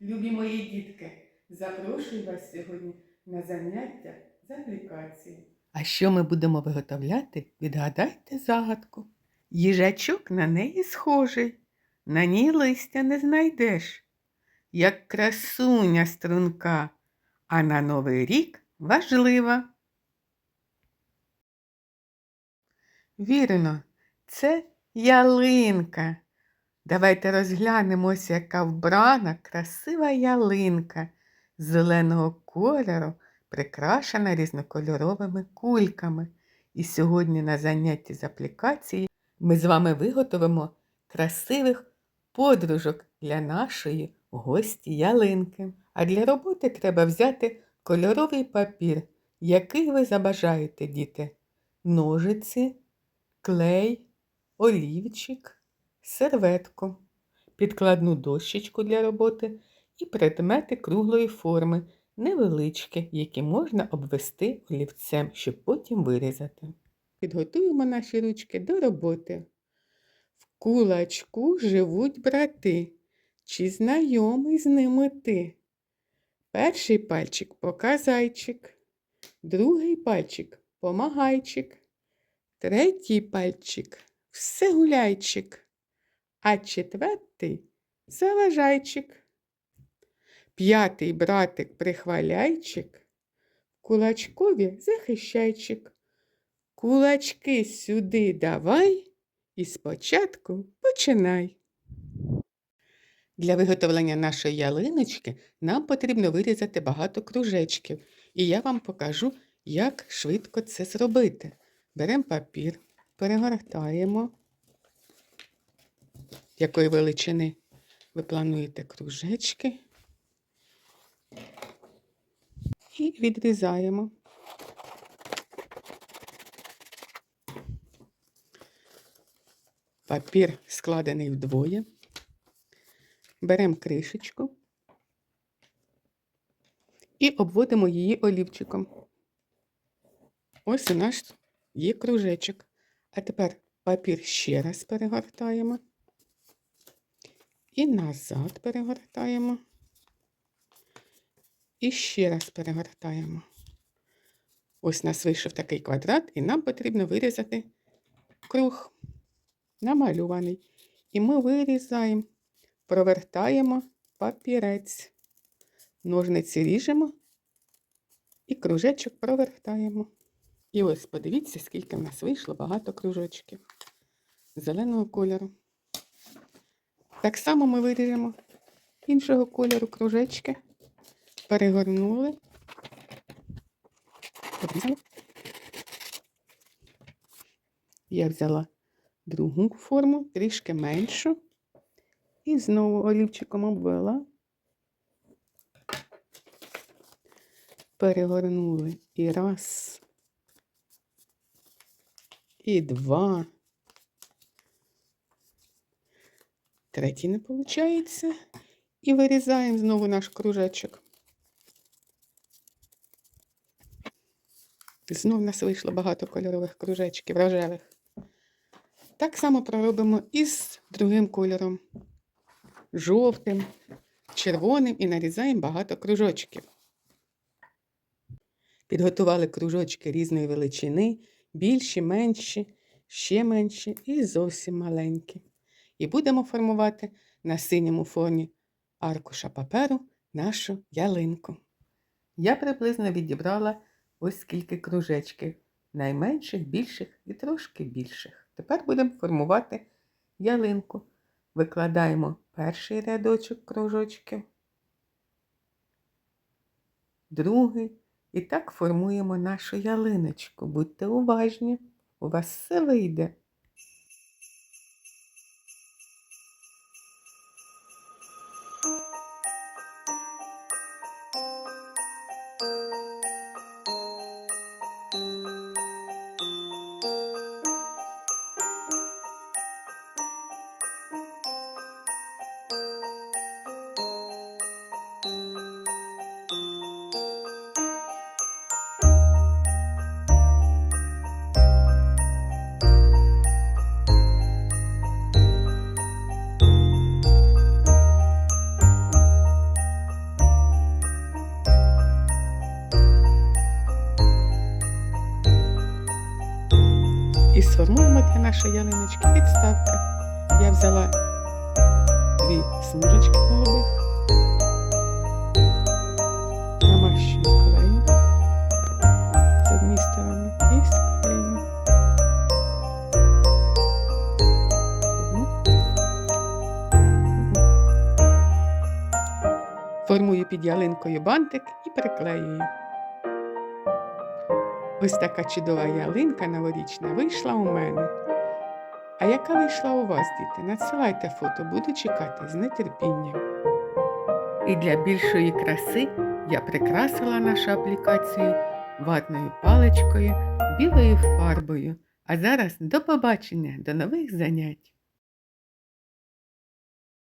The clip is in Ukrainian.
Любі мої дітки, запрошую вас сьогодні на заняття з аплікації. А що ми будемо виготовляти? Відгадайте загадку. Їжачок на неї схожий, на ній листя не знайдеш, як красуня струнка, а на Новий рік важлива. Вірно, це ялинка. Давайте розглянемося, яка вбрана красива ялинка зеленого кольору, прикрашена різнокольоровими кульками. І сьогодні на занятті з аплікації ми з вами виготовимо красивих подружок для нашої гості ялинки. А для роботи треба взяти кольоровий папір, який ви забажаєте, діти. Ножиці, клей, олівчик, серветку, підкладну дощечку для роботи і предмети круглої форми, невеличкі, які можна обвести олівцем, щоб потім вирізати. Підготуємо наші ручки до роботи. В кулачку живуть брати. Чи знайомий з ними ти? Перший пальчик показайчик, другий пальчик помагайчик, третій пальчик всегуляйчик, а четвертий заважайчик. П'ятий братик прихваляйчик, кулачкові захищайчик. Кулачки сюди давай і спочатку починай. Для виготовлення нашої ялиночки нам потрібно вирізати багато кружечків, і я вам покажу, як швидко це зробити. Беремо папір, перегортаємо, якої величини ви плануєте кружечки і відрізаємо. Папір складений вдвоє. Беремо кришечку і обводимо її олівчиком. Ось у нас є кружечок. А тепер папір ще раз перегортаємо. І назад перегортаємо. І ще раз перегортаємо. Ось у нас вийшов такий квадрат, і нам потрібно вирізати круг намалюваний. І ми вирізаємо, провертаємо папірець. Ножниці ріжемо і кружечок провертаємо. І ось подивіться, скільки в нас вийшло багато кружочків зеленого кольору. Так само ми виріжемо іншого кольору кружечки, перегорнули. Обрізали. Я взяла другу форму, трішки меншу, і знову олівчиком обвела. Перегорнули і раз, і два. Третій не виходить. І вирізаємо знову наш кружечок. Знов у нас вийшло багато кольорових кружечків рожевих. Так само проробимо і з другим кольором. Жовтим, червоним і нарізаємо багато кружочків. Підготували кружочки різної величини, більші, менші, ще менші і зовсім маленькі. І будемо формувати на синьому фоні аркуша паперу нашу ялинку. Я приблизно відібрала ось скільки кружечків, найменших, більших і трошки більших. Тепер будемо формувати ялинку. Викладаємо перший рядочок кружочків, другий. І так формуємо нашу ялиночку. Будьте уважні, у вас все вийде. Для нашої ялиночки підставка. Я взяла дві смужечки голубих, намащую клею з однієї сторони і склею. Формую під ялинкою бантик і приклеюю. Ось така чудова ялинка новорічна вийшла у мене. А яка вийшла у вас, діти? Надсилайте фото, буду чекати з нетерпінням. І для більшої краси я прикрасила нашу аплікацію ватною паличкою, білою фарбою. А зараз до побачення, до нових занять!